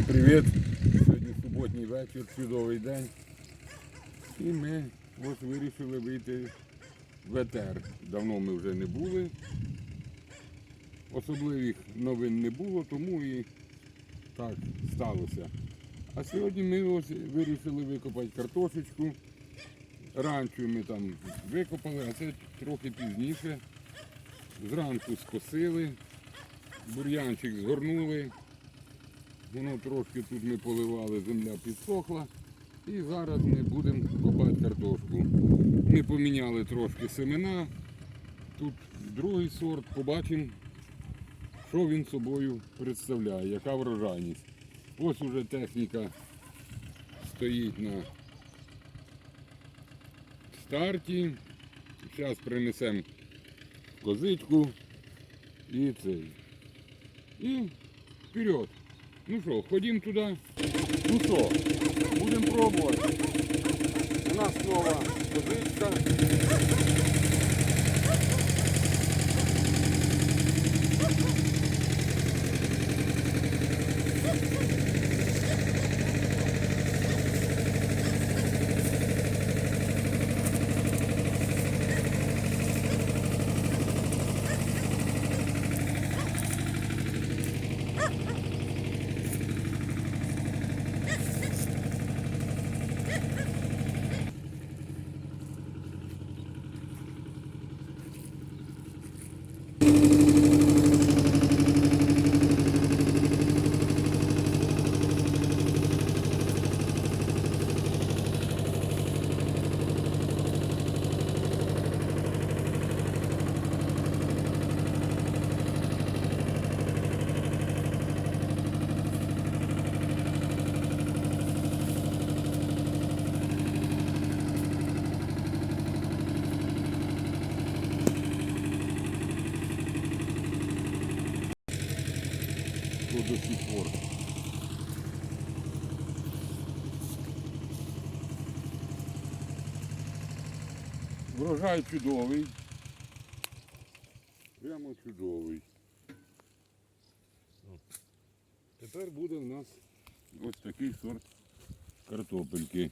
Друзі, привіт! Сьогодні суботній вечір, чудовий день. І ми ось вирішили вийти в етер. Давно ми вже не були. Особливих новин не було, тому і так сталося. А сьогодні ми ось вирішили викопати картошечку. Ранчо ми там викопали, а це трохи пізніше. Зранку скосили, бур'янчик згорнули. Воно трошки тут ми поливали, земля підсохла. І зараз ми будемо копати картошку. Ми поміняли трошки семена. Тут другий сорт, побачимо, що він собою представляє, яка врожайність. Ось уже техніка стоїть на старті. Зараз принесемо козичку і цей. І вперед. Ну що, ходім туди. Ну що, будемо пробувати. У нас нова козичка. Що до сих пор. Врожай чудовий. Прямо чудовий. Тепер буде в нас ось такий сорт картопельки.